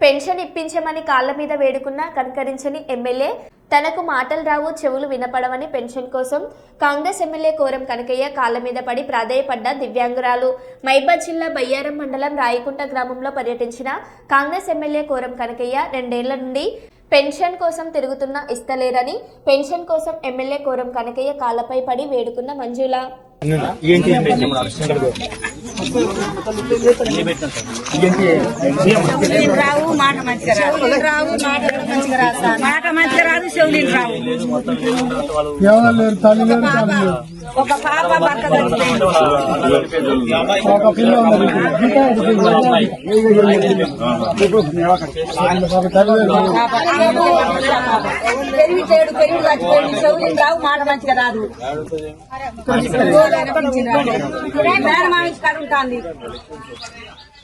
Pension ఇప్పించమని కాళ్ళ మీద వేడుకున్న కనకరించని MLA తనకు మాటలు రావు చెవులు వినపడవని పెన్షన్ కోసం కాంగ్రెస్ ఎమ్మెల్యే కోరం కనకయ్య కాళ్ళ మీద పడి ప్రాధేయపడ్డ దివ్యాంగురాలు. మైబాద్ జిల్లా బయ్యారం మండలం రాయకుంట గ్రామంలో పర్యటించిన కాంగ్రెస్ ఎమ్మెల్యే కోరం కనకయ్య రెండేళ్ళ నుండి పెన్షన్ కోసం తిరుగుతున్న ఇస్తలేరని పెన్షన్ కోసం ఎమ్మెల్యే కోరం కనకయ్య కాళ్ళపై పడి వేడుకున్న మంజుల. రావు? మాట మంచిగా రాదు. రావు? మాట మంచిగా రాదు మాట మంచిగా రాదు చెవులీలు రావు? ఒక పాప భర్త చచ్చిపోయింది పెరిగి చేడు పెరిగి చచ్చిపోయింది చెవులీలు రావు మాట మంచిగా రాదు. మేనమామించి కడుగుతాంది